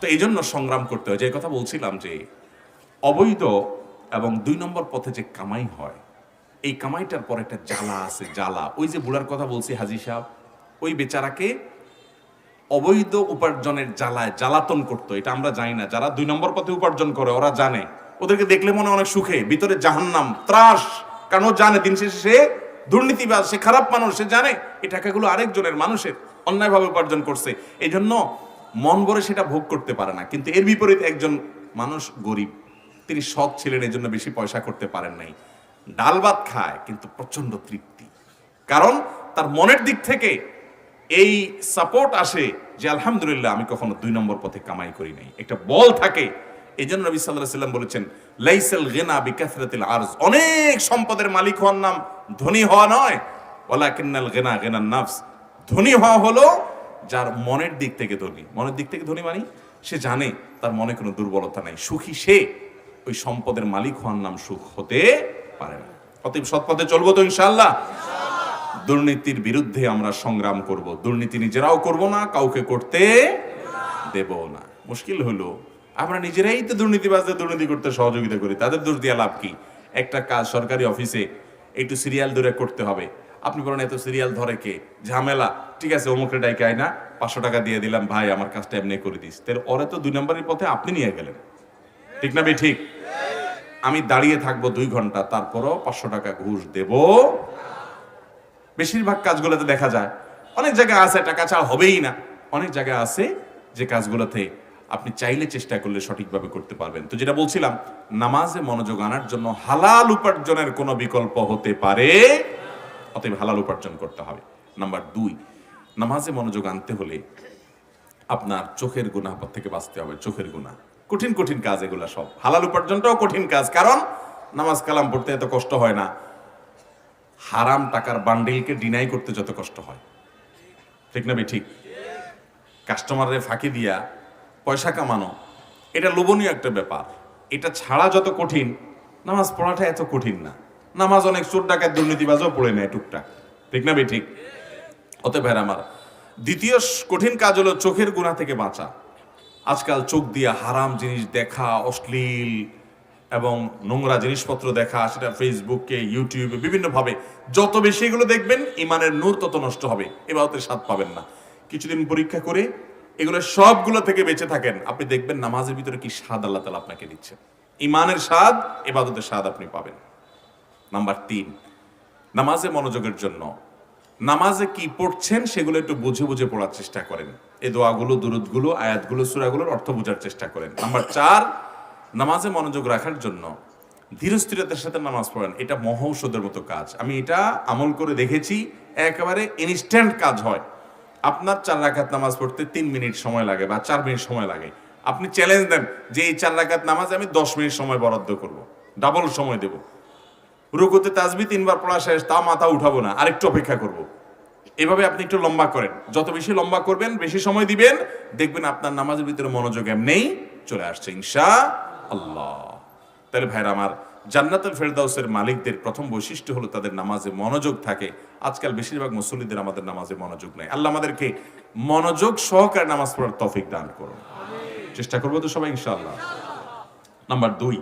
তো এই জন্য সংগ্রাম করতে হয়। যে কথা বলছিলাম যে অবৈধ এবং দুই নম্বর পথে যে কামাই হয়, এই কামাইটার পর একটা জ্বালা আছে, জ্বালা। ওই যে বুড়ার কথা বলছি হাজি সাহেব, ওই বেচারাকে অবৈধ উপার্জনের জ্বালায় জ্বালাতন করতো। এটা আমরা জানি না। যারা দুই নম্বর পথে উপার্জন করে, ওরা জানে। ওদেরকে দেখলে মনে অনেক সুখে। ভিতরে জাহান্নাম, ত্রাস। কারণ ও জানে, দিন শেষে সে দুর্নীতিবাজ, সে খারাপ মানুষ, সে জানে। এই টাকাগুলো আরেকজনের, মানুষের অন্যায়ভাবে উপার্জন করছে। এই জন্য মন ভরে সেটা ভোগ করতে পারে না। কিন্তু এর বিপরীতে একজন মানুষ গরিব, তিনি সৎ ছিলেন এই জন্য বেশি পয়সা করতে পারেন নাই। ডাল ভাত খায়, কিন্তু প্রচণ্ড তৃপ্তি। কারণ তার মনের দিক থেকে এই সাপোর্ট আসে যে, আলহামদুলিল্লাহ, আমি কখনো দুই নম্বর পথে কামাই করি নাই। একটা বল থাকে। এই জন্য নবী সাল্লাহ সাল্লাম বলেছেন, লাইসাল গেনা বিকাসরাতিল আরজ। অনেক সম্পদের মালিক হওয়ার নাম ধনী হওয়া নয়। ওলা ওয়ালাকিন্নাল গেনা গেনার নাফস। ধনী হওয়া হলো যার মনের দিক থেকে ধনী। মনের দিক থেকে ধনী মানে সে জানে তার মনে কোনো দুর্বলতা নাই। সুখী সে ওই সম্পদের মালিক হওয়ার নাম সুখ হতে পারে না। অতএব সৎপথে চলবো তো ইনশাল্লাহ দুর্নীতির বিরুদ্ধে আমরা সংগ্রাম করব। দুর্নীতি নিজেরাও করব না, কাউকে করতে দেব না। মুশকিল হলো, আমরা নিজেরাই তো দুর্নীতিবাজদের দুর্নীতি করতে সহযোগিতা করি। তাদের দোষ দিয়া লাভ কি? একটা কাজ সরকারি অফিসে একটু সিরিয়াল ধরে করতে হবে। আপনি বলেন, এত সিরিয়াল ধরে কে? ঝামেলা। ঠিক আছে অমুকে ডাইকে আয় না, পাঁচশো টাকা দিয়ে দিলাম, ভাই, আমার কাজটা এমনি করে দিস। তাহলে ওরে তো দুই নম্বরের পথে আপনি নিয়ে গেলেন। ঠিক না ভাই? ঠিক? আমি দাঁড়িয়ে থাকব দুই ঘণ্টা, তারপরও পাঁচশো টাকা ঘুষ দেবো। বেশিরভাগ কাজগুলোতে দেখা যায়, অনেক জায়গায় আছে, টাকা ছাড়া হবেই না। অনেক জায়গায় আছে যে কাজগুলোতে আপনি চাইলে চেষ্টা করলে সঠিকভাবে করতে পারবেন। তো যেটা বলছিলাম, নামাজে মনোযোগ আনার জন্য হালাল উপার্জনের কোনো বিকল্প হতে পারে অতএব হালাল উপার্জন করতে হবে। নাম্বার দুই, নামাজে মনোযোগ আনতে হলে আপনার চোখের গুণা থেকে বাঁচতে হবে, চোখের গুণা কঠিন কঠিন কাজ এগুলা সব। হালাল উপার্জনটাও কঠিন কাজ, কারণ নামাজ কালাম পড়তে এত কষ্ট হয় না। হারাম টাকার বান্ডিলকে ডিনাই করতে যত কষ্ট হয়। ঠিক না ঠিক কাস্টমারের ফাঁকি দিয়া পয়সা কামানো, এটা লোভনীয় একটা ব্যাপার। এটা ছাড়া যত কঠিন, নামাজ পড়াটা এত কঠিন না। নামাজ অনেক চোর ডাকাত দুর্নীতিবাজও পড়ে নেয় টুকটাক। ঠিক না ভাই ঠিক অতএব ভাইরা আমার, দ্বিতীয় কঠিন কাজ হলো চোখের গুণা থেকে বাঁচা। আজকাল চোখ দিয়ে হারাম জিনিস দেখা অশ্লীল এবং নোংরা জিনিসপত্র দেখা, সেটা ফেসবুকে ইউটিউবে বিভিন্নভাবে। যত বেশি এগুলো দেখবেন, ইমানের নূর তত নষ্ট হবে। এবারতে স্বাদ পাবেন না। কিছুদিন পরীক্ষা করে এগুলো সবগুলো থেকে বেঁচে থাকেন। আপনি দেখবেন নামাজের ভিতরে কি স্বাদ আল্লাহ তালা আপনাকে দিচ্ছে ইমানের স্বাদ এবাদতের স্বাদ আপনি পাবেন। নাম্বার তিন, নামাজে মনোযোগের জন্য। নামাজে কি পড়ছেন সেগুলো একটু বুঝে বুঝে পড়ার চেষ্টা করেন। এ দোয়াগুলো, দুরুদগুলো, আয়াতগুলো, সুরাগুলোর অর্থ বোঝার চেষ্টা করেন। নাম্বার চার, নামাজে মনোযোগ রাখার জন্য ধীরস্থিরতার সাথে নামাজ পড়েন। এটা মহৌষধের মতো কাজ। আমি এটা আমল করে দেখেছি, একেবারে ইনস্ট্যান্ট কাজ হয়। আপনার চার রাকাত নামাজ পড়তে তিন মিনিট সময় লাগে বা চার মিনিট সময় লাগে। আপনি চ্যালেঞ্জ দেন যে এই চার রাকাত নামাজ আমি দশ মিনিট সময় বরাদ্দ করব। ডাবল সময় দেবো। রুকুতে তাজবি তিনবার পড়া শেষ, তা মাথা উঠাবো না। আরেকটু অপেক্ষা করব। এভাবে আপনি একটু লম্বা করেন। যত বেশি লম্বা করবেন, বেশি সময় দিবেন, দেখবেন আপনার নামাজের ভিতরে মনোযোগ এমনিই চলে আসছে ইনশা আল্লাহ তাহলে ভাইরা আমার, জান্নাতুল ফেরদাউসের মালিকদের প্রথম বৈশিষ্ট্য হলো তাদের নামাজে মনোযোগ থাকে। আজকাল বেশিরভাগ মুসল্লিদের আমাদের নামাজে মনোযোগ নেই। আল্লাহ আমাদেরকে মনোযোগ সহকারে নামাজ পড়ার তৌফিক দান করুন। চেষ্টা করব তো সবাই, ইনশাআল্লাহ। নাম্বার দুই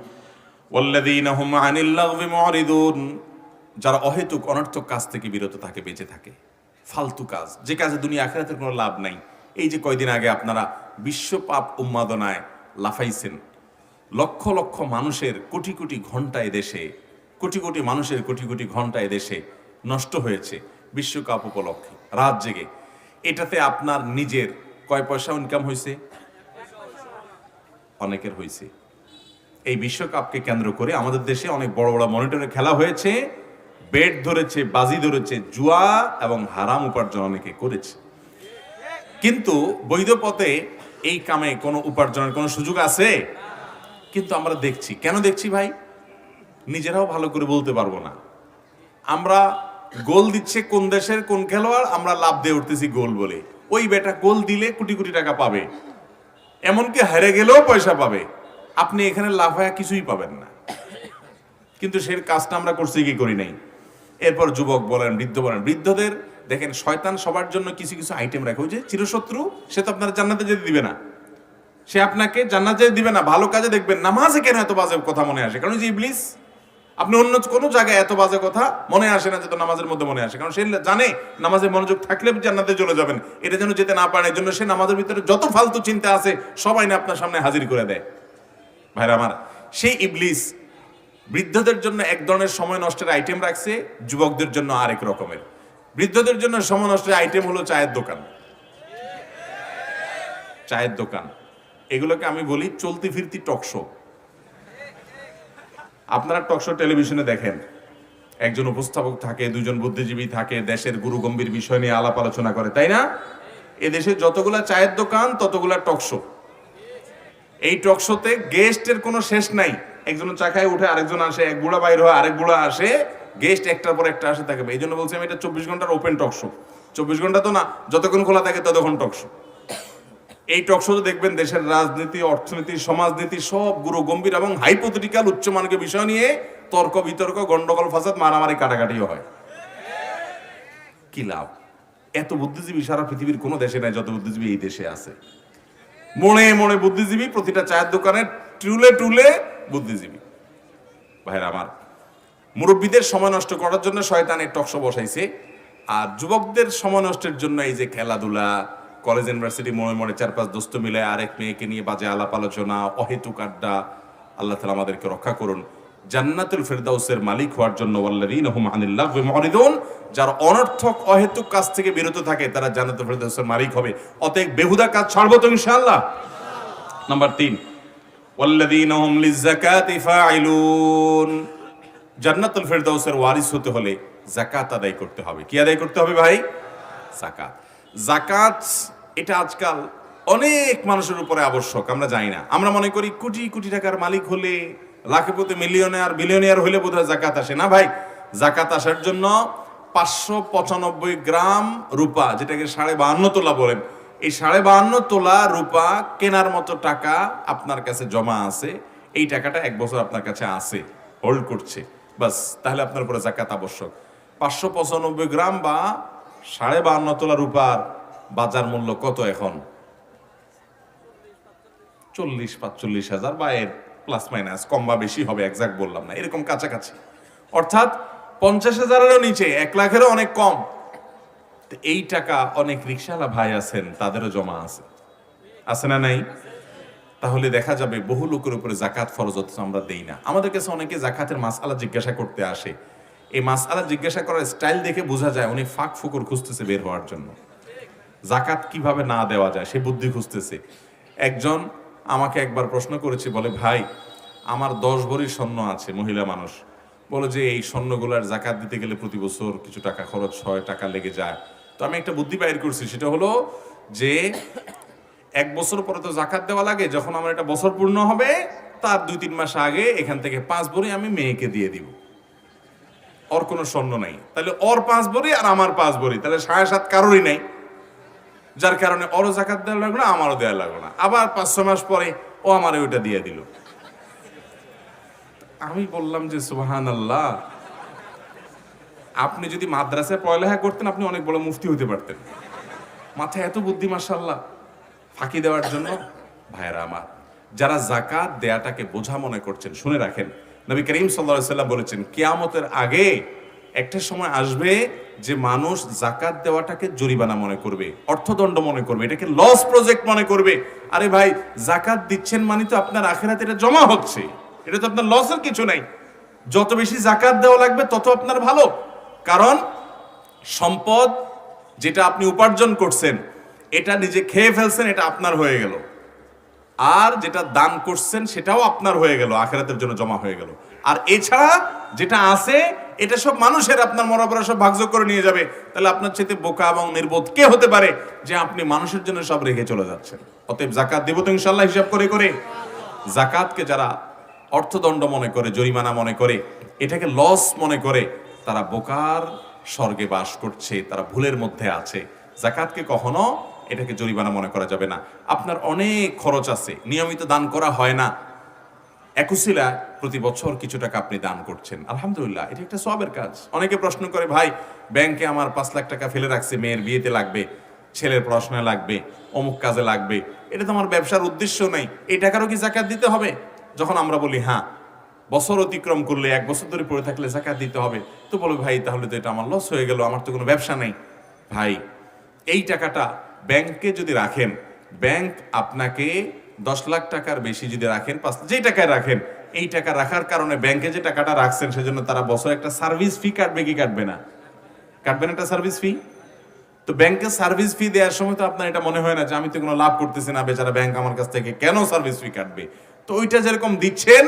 যারা অহেতুক, অনর্থক কাজ থেকে বিরত থাকে, বেঁচে থাকে। ফালতু কাজ। যে কাজে দুনিয়া আখেরাতের কোনো লাভ নাই। এই যে কয়দিন আগে আপনারা বিশ্ব পাপ উন্মাদনায় লাফাইছেন। লক্ষ লক্ষ মানুষের কোটি কোটি ঘণ্টা দেশে কোটি কোটি মানুষের কোটি কোটি ঘণ্টা দেশে নষ্ট হয়েছে বিশ্বকাপ উপলক্ষে, রাত জেগে। এটাতে আপনার নিজের কয় পয়সা ইনকাম হয়েছে অনেকের হয়েছে এই বিশ্বকাপকে কেন্দ্র করে আমাদের দেশে অনেক বড় বড় মনিটরে খেলা হয়েছে, বেট ধরেছে, বাজি ধরেছে, জুয়া এবং হারাম উপার্জন অনেকে করেছে। কিন্তু বৈধ পথে এই কামে কোনো উপার্জনের কোনো সুযোগ আছে? কিন্তু আমরা দেখছি। কেন দেখছি ভাই? নিজেরাও ভালো করে বলতে পারব না। আমরা গোল দিচ্ছে কোন দেশের কোন খেলোয়াড়, আমরা লাভ দিয়ে উঠতেছি গোল বলে। ওই বেটা গোল দিলে কোটি কোটি টাকা পাবে। এমনকি হেরে গেলেও পয়সা পাবে। আপনি এখানে লাফায়া কিছুই পাবেন না। কিন্তু সে কাজটা আমরা করছি, কি করি নাই? এরপর যুবক বলেন, বৃদ্ধ বলেন, বৃদ্ধদের দেখেন, শয়তান সবার জন্য কিছু কিছু আইটেম রাখে। ওই যে চিরশত্রু, সে তো আপনার জান্নাতে যেতে দিবে না। সে আপনাকে জান্নাত জান্নাতে দিবে না। ভালো কাজে দেখবেন, নামাজে কেন এত বাজে কথা মনে আসে? কারণ যে ইবলিস, আপনি অন্য কোনো জায়গায় এত বাজে কথা মনে আসে না যেটা নামাজের মধ্যে মনে আসে। কারণ সে জানে, নামাজে মনোযোগ থাকলে জান্নাতে চলে যাবেন। এটা যেন যেতে না পারে জন্য সে নামাজের ভিতরে যত ফালতু চিন্তা আছে, সবাই না আপনার সামনে হাজির করে দেয়। ভাইরা আমার, সেই ইবলিস বৃদ্ধদের জন্য এক ধরনের সময় নষ্টের আইটেম রাখছে, যুবকদের জন্য আরেক রকমের। বৃদ্ধদের জন্য সময় নষ্টের আইটেম হলো চায়ের দোকান। চায়ের দোকান। এগুলোকে আমি বলি চলতি ফিরতি টকশো আপনারা টকশো টেলিভিশনে দেখেন। একজন উপস্থাপক থাকে, দুজন বুদ্ধিজীবী থাকে, দেশের গুরু গম্ভীর বিষয় নিয়ে আলাপ আলোচনা করে, তাই না? এদেশে যতগুলা চায়ের দোকান, ততগুলা টকশো এই টকশোতে গেস্টের কোনো শেষ নাই। একজন চাকায় উঠে আরেকজন আসে, এক বুড়া বাইর হয়, আরেক বুড়া আসে গেস্ট একটার পর একটা আসে থাকবে এই জন্য বলছি আমি এটা চব্বিশ ঘণ্টার ওপেন টকশো চব্বিশ ঘণ্টা তো না, যতক্ষণ খোলা থাকে ততক্ষণ টকশো এই টকশোতে দেখবেন দেশের রাজনীতি, অর্থনীতি, সমাজনীতি সব গুরু গম্ভীর এবং হাইপোথেটিক্যাল উচ্চমানকে বিষয় নিয়ে তর্ক বিতর্ক, গন্ডগোল, ফাসাদ, মারামারি, কাটাকাটিও হয়। কি লাভ? এত বুদ্ধিজীবী সারা পৃথিবীর কোনো দেশে নাই যত বুদ্ধিজীবী এই দেশে আছে। মনে মনে বুদ্ধিজীবী, প্রতিটা চায়ের দোকানে টুলে টুলে বুদ্ধিজীবী। ভাইরা আমার, মুরব্বীদের সময় নষ্ট করার জন্য শয়তানের টকশো বসাইছে, আর যুবকদের সময় নষ্টের জন্য এই যে খেলাধুলা, কলেজ, ইউনিভার্সিটি, মনে মনে চার পাঁচ দোস্ত মিলে আরেক মেয়েকে নিয়ে বাজে আলাপ আলোচনা, অহেতুক আড্ডা, আল্লাহ তালা আমাদেরকে রক্ষা করুন। জান্নাতুল ফেরদাউসের মালিক হওয়ার জন্য ওয়াল্লাযীনা হুম আনিল লাগwi যারা অনর্থক, অহেতুক কাজ থেকে বিরত থাকে, তারা জান্নাতুল ফেরদাউসের মালিক হবে। অতএব বেহুদা কাজ ছাড়বো তো ইনশাআল্লাহ। নাম্বার তিন, ওয়াল্লাযীনা হুম লিযাকাতি ফাইলুন জান্নাতুল ফেরদাউসের ওয়ারিস হতে হলে জাকাত আদায় করতে হবে। কি আদায় করতে হবে ভাই? জাকাত জাকাত এটা আজকাল অনেক মানুষের উপরে আবশ্যক, আমরা জানি না। আমরা মনে করি কোটি কোটি টাকার মালিক হলে লাখে প্রতি মিলিয়নিয়ার বিলিয়নিয়ার হলে বোধহয় জাকাত আসে। না ভাই? জাকাত আসার জন্য পাঁচশো পঁচানব্বই গ্রাম রূপা, যেটাকে সাড়ে বাহান্ন তোলা বলেন। এই সাড়ে বাহান্ন তোলা রূপা কেনার মতো টাকা আপনার কাছে জমা আছে। এই টাকাটা এক বছর আপনার কাছে আছে, হোল্ড করছে। বাস, তাহলে আপনার উপরে জাকাত আবশ্যক। পাঁচশো পঁচানব্বই গ্রাম বা সাড়ে বাহান্ন তোলা রূপার বাজার মূল্য কত এখন? চল্লিশ, পাঁচচল্লিশ হাজার বা এর প্লাস মাইনাস কম বা বেশি হবে একজাক্ট বললাম না, এরকম কাছাকাছি। অর্থাৎ পঞ্চাশ হাজারেরও নিচে, এক লাখেরও অনেক কম। এই টাকা অনেক রিক্সাওয়ালা ভাই আছেন, তাদেরও জমা আছে। আছে না নাই? তাহলে দেখা যাবে বহু লোকের উপরে জাকাত ফরজ, অথচ আমরা দেই না। আমাদের কাছে অনেকে জাকাতের মাসালা জিজ্ঞাসা করতে আসে। এই মাসালা জিজ্ঞাসা করার স্টাইল দেখে বোঝা যায়, উনি ফাঁক ফুকুর খুঁজতেছে বের হওয়ার জন্য। জাকাত কীভাবে না দেওয়া যায়, সে বুদ্ধি খুঁজতেছে। একজন আমাকে একবার প্রশ্ন করেছে, বলে, ভাই, আমার দশ ভরির স্বর্ণ আছে, মহিলা মানুষ। বলে যে, এই স্বর্ণগুলার জাকাত দিতে গেলে প্রতি বছর কিছু টাকা খরচ হয়, টাকা লেগে যায়। তো আমি একটা বুদ্ধি বাইর করছি, সেটা হলো যে, এক বছর পরে তো জাকাত দেওয়া লাগে, যখন আমার একটা বছর পূর্ণ হবে, তার দুই তিন মাস আগে এখান থেকে পাঁচ ভরি আমি মেয়েকে দিয়ে দিব। ওর কোনো স্বর্ণ নাই। তাহলে ওর পাঁচ ভরি আর আমার পাঁচ ভরি, তাহলে সাড়ে সাত কারোরই নাই। যার কারণে ওরও জাকাত দেওয়া লাগল না, আমারও দেওয়া লাগল না। আবার পাঁচ ছ মাস পরে ও আমার ওইটা দিয়ে দিল। আমি বললাম যে সুবাহান আল্লাহ আপনি যদি মাদ্রাসায় পড়ালেখা করতেন, আপনি অনেক বড় মুফতি হতে পারতেন। মাথায় এত বুদ্ধি মাসাল্লাহ ফাঁকি দেওয়ার জন্য ভাইরা আমার, যারা জাকাত দেয়াটাকে বোঝা মনে করছেন, শুনে রাখেন। নবী করিম সাল্লাহ সাল্লাম বলেছেন, কিয়ামতের আগে একটা সময় আসবে যে মানুষ জাকাত দেওয়াটাকে জরিমানা মনে করবে, অর্থদণ্ড মনে করবে, এটাকে লস প্রজেক্ট মনে করবে। আরে ভাই, জাকাত দিচ্ছেন মানে তো আপনার আখেরাতে এটা জমা হচ্ছে, এটা তো আপনার লসের কিছু নাই। যত বেশি জাকাত দেওয়া লাগবে, তত আপনার ভালো। কারণ সম্পদ যেটা আপনি উপার্জন করছেন, এটা নিজে খেয়ে ফেলছেন, এটা আপনার হয়ে গেল। আর যেটা দান করছেন, সেটাও আপনার হয়ে গেল, আখেরাতের জন্য জমা হয়ে গেল। আর এছাড়া যেটা আছে এটা সব মানুষের আপনার মরাপরা সব ভাগ্য করে নিয়ে যাবে। তাহলে আপনার চেয়ে বোকা এবং নির্বোধ কে হতে পারে যে আপনি মানুষের জন্য সব রেখে চলে যাচ্ছেন? অতএব জাকাত দেব তো ইনশাল্লাহ হিসাব করে করে। জাকাতকে যারা অর্থদণ্ড মনে করে, জরিমানা মনে করে, এটাকে লস মনে করে, তারা বোকার স্বর্গে বাস করছে, তারা ভুলের মধ্যে আছে। জাকাতকে কখনো এটাকে জরিমানা মনে করা যাবে না। আপনার অনেক খরচ আছে, নিয়মিত দান করা হয় না। একুশিলা প্রতি বছর কিছু টাকা আপনি দান করছেন। আলহামদুলিল্লাহ, এটা একটা সবের কাজ। অনেকে প্রশ্ন করে, ভাই, ব্যাংকে আমার পাঁচ লাখ টাকা ফেলে রাখছে, মেয়ের বিয়েতে লাগবে, ছেলের পড়াশোনায় লাগবে, অমুক কাজে লাগবে। এটা তো আমার ব্যবসার উদ্দেশ্য নেই। এই টাকারও কি জাকাত দিতে হবে? যখন আমরা বলি হ্যাঁ বছর অতিক্রম করলে, এক বছর ধরে পড়ে থাকলে জাকাত দিতে হবে। তো বলো, ভাই, তাহলে তো এটা আমার লস হয়ে গেল, আমার তো কোনো ব্যবসা নেই। ভাই, এই টাকাটা ব্যাংকে যদি রাখেন, ব্যাংক আপনাকে দশ লাখ টাকার বেশি যদি রাখেন, পাঁচ যেই টাকায় রাখেন, এই টাকা রাখার কারণে ব্যাংকে যে টাকাটা রাখছেন সেজন্য তারা বছর একটা সার্ভিস ফি কাটবে কি কাটবে না? কাটবে না একটা সার্ভিস ফি তো ব্যাংকে সার্ভিস ফি দেওয়ার সময় তো আপনার এটা মনে হয় না যে আমি তো কোনো লাভ করতেছি না বেচারা ব্যাংক আমার কাছ থেকে কেন সার্ভিস ফি কাটবে? তো ওইটা যেরকম দিচ্ছেন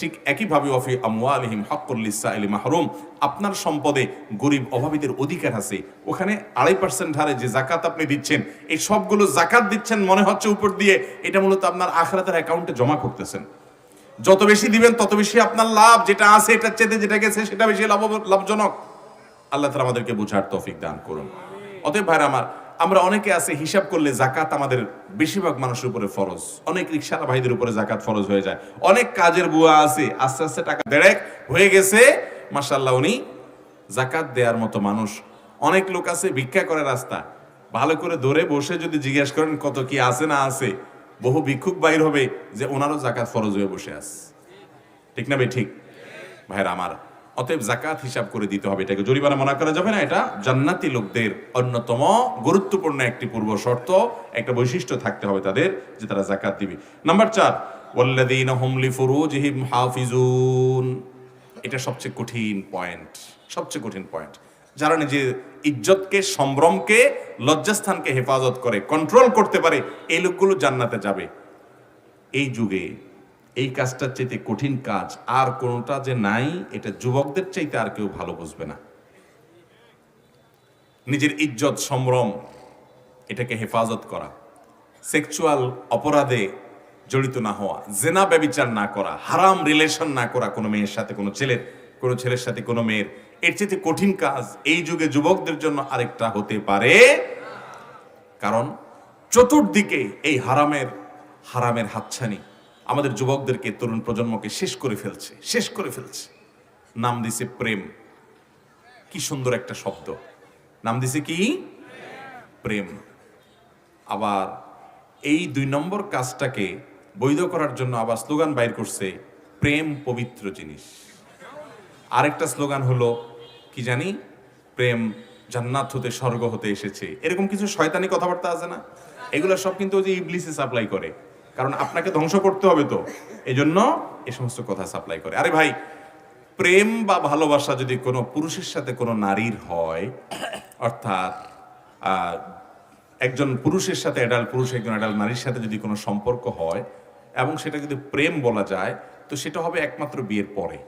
ঠিক একইভাবে অফি আমওয়ালিহিম হাক্কুল লিসাইলি মাহরুম, আপনার সম্পদে গরিব অভাবীদের অধিকার আছে। ওখানে আড়াই পার্সেন্ট হারে যে জাকাত আপনি দিচ্ছেন, এই সবগুলো জাকাত দিচ্ছেন মনে হচ্ছে উপর দিয়ে, এটা মূলত আপনার আখরাতের অ্যাকাউন্টে জমা করতেছেন। যত বেশি দিবেন, তত বেশি আপনার লাভ, যেটা আছে এটা চেয়ে যেটা গেছে, সেটা বেশি লাভ লাভজনক। আল্লাহ তালা আমাদেরকে বুঝার তৌফিক দান করুন। অতএব ভাইরা আমার আমরা অনেকে আছে, হিসাব করলে জাকাত আমাদের বেশিরভাগ মানুষের উপরে ফরজ। অনেক রিক্সাওয়ালা ভাইদের উপরে জাকাত ফরজ হয়ে যায়। অনেক কাজের বুয়া আছে, আস্তে আস্তে টাকা দেড়েক হয়ে গেছে মাসাল্লাহ উনি জাকাত দেওয়ার মতো মানুষ। অনেক লোক আছে, ভিক্ষা করে রাস্তা। ভালো করে ধরে বসে যদি জিজ্ঞেস করেন কত কি আছে না আছে, বহু ভিক্ষুক বাইর হবে যে ওনারও জাকাত ফরজ হয়ে বসে আছে। ঠিক না ভাই? ঠিক। ভাইরা আমার অতএব জাকাত হিসাব করে দিতে হবে। এটাকে জরিমানা মনে করা যাবে না। এটা জান্নাতি লোকদের অন্যতম গুরুত্বপূর্ণ একটি পূর্ব শর্ত, একটা বৈশিষ্ট্য থাকতে হবে তাদের যে তারা জাকাত দিবে। নাম্বার চার, ওয়াল্লাযীনা হুম লিফুরুজিহিম হাফিজুন। এটা সবচেয়ে কঠিন পয়েন্ট, সবচেয়ে কঠিন পয়েন্ট। যারা নিজের ইজ্জতকে, সম্ভ্রমকে, লজ্জাস্থানকে হেফাজত করে কন্ট্রোল করতে পারে, এই লোকগুলো জান্নাতে যাবে। এই যুগে এই কাজটার চাইতে কঠিন কাজ আর কোনোটা যে নাই, এটা যুবকদের চাইতে আর কেউ ভালো বুঝবে না। নিজের ইজ্জত, সম্ভ্রম, এটাকে হেফাজত করা, সেক্সুয়াল অপরাধে জড়িত না হওয়া, জেনা ব্যবিচার না করা, হারাম রিলেশন না করা কোনো মেয়ের সাথে, কোনো ছেলের কোনো ছেলের সাথে, কোনো মেয়ের, এর চাইতে কঠিন কাজ এই যুগে যুবকদের জন্য আরেকটা হতে পারে। কারণ চতুর্দিকে এই হারামের হারামের হাতছানি আমাদের যুবকদেরকে তরুণ প্রজন্মকে শেষ করে ফেলছে, শেষ করে ফেলছে। নাম দিছে প্রেম। কি সুন্দর একটা শব্দ। নাম দিছে কি? প্রেম। আবার এই দুই নম্বর কাজটাকে বৈধ করার জন্য আবার স্লোগান বাইর করছে, প্রেম পবিত্র জিনিস। আরেকটা স্লোগান হলো, কি জানি? প্রেম জান্নাত হতে, স্বর্গ হতে এসেছে। এরকম কিছু শয়তানি কথাবার্তা আছে না? এগুলো সব কিন্তু ওই যে ইবলিসে সাপ্লাই করে। কারণ আপনাকে ধ্বংস করতে হবে তো। এই জন্য এই সমস্ত কথা সাপ্লাই করে। আরে ভাই, প্রেম বা ভালোবাসা যদি কোনো পুরুষের সাথে কোনো নারীর হয়, অর্থাৎ একজন পুরুষের সাথে অ্যাডাল্ট পুরুষ, একজন অ্যাডাল্ট নারীর সাথে যদি কোনো সম্পর্ক হয়, এবং সেটা যদি প্রেম বলা যায়, তো সেটা হবে একমাত্র বিয়ের পরে।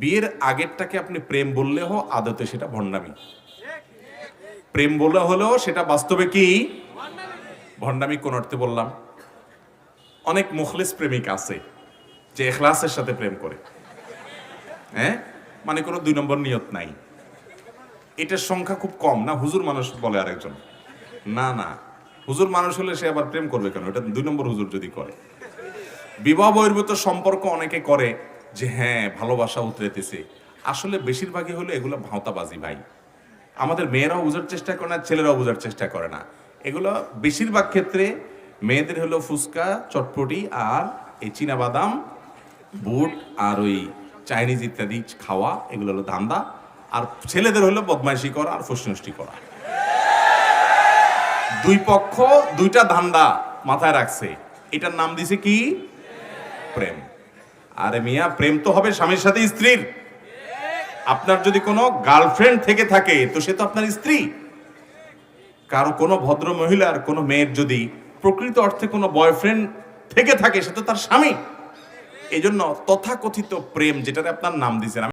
বিয়ের আগেরটাকে আপনি প্রেম বললেও আদতে সেটা ভণ্ডামি। প্রেম বলে হলেও সেটা বাস্তবে কি? ভণ্ডামি কোন অর্থে বললাম? অনেক মুখলিস প্রেমিক আছে, যে এখলাসের সাথে প্রেম করে। হ্যাঁ? মানে কোনো দুই নম্বর নিয়ত নাই। এটার সংখ্যা খুব কম না? হুজুর মানুষ বলে আরেকজন। না না। হুজুর মানুষ হলে সে আবার প্রেম করবে কেন? এটা দুই নম্বর হুজুর যদি করে। বিবাহ বহির্ভূত সম্পর্ক অনেকে করে যে হ্যাঁ ভালোবাসা উতরেতেছে। আসলে বেশিরভাগই হলো এগুলো ভাঁওতাবাজি ভাই। আমাদের মেয়েরাও বোঝার চেষ্টা করে না, ছেলেরাও বোঝার চেষ্টা করে না। এগুলো বেশিরভাগ ক্ষেত্রে মেয়েদের হলো ফুচকা, চটপটি আর এই বাদাম বুট আর ওই চাইনিজ ইত্যাদি খাওয়া, এগুলো হলো ধান্দা। আর ছেলেদের হলো বদমাইশি করা আর ফুসনষ্টি করা। দুই পক্ষ দুইটা ধান্দা মাথায় রাখছে। এটার নাম দিছে কি? প্রেম। আরে মিয়া, প্রেম তো হবে স্বামীর সাথে স্ত্রীর। আপনার যদি কোনো গার্লফ্রেন্ড থেকে থাকে, তো সে তো আপনার স্ত্রী। কারও কোনো ভদ্র মহিলার কোনো মেয়ের যদি প্রকৃত অর্থে কোনো বয়ফ্রেন্ড থেকে থাকে, সে তো তার স্বামী। এই জন্য তথাকথিত প্রেম যেটাতে আপনার নাম দিয়েছেন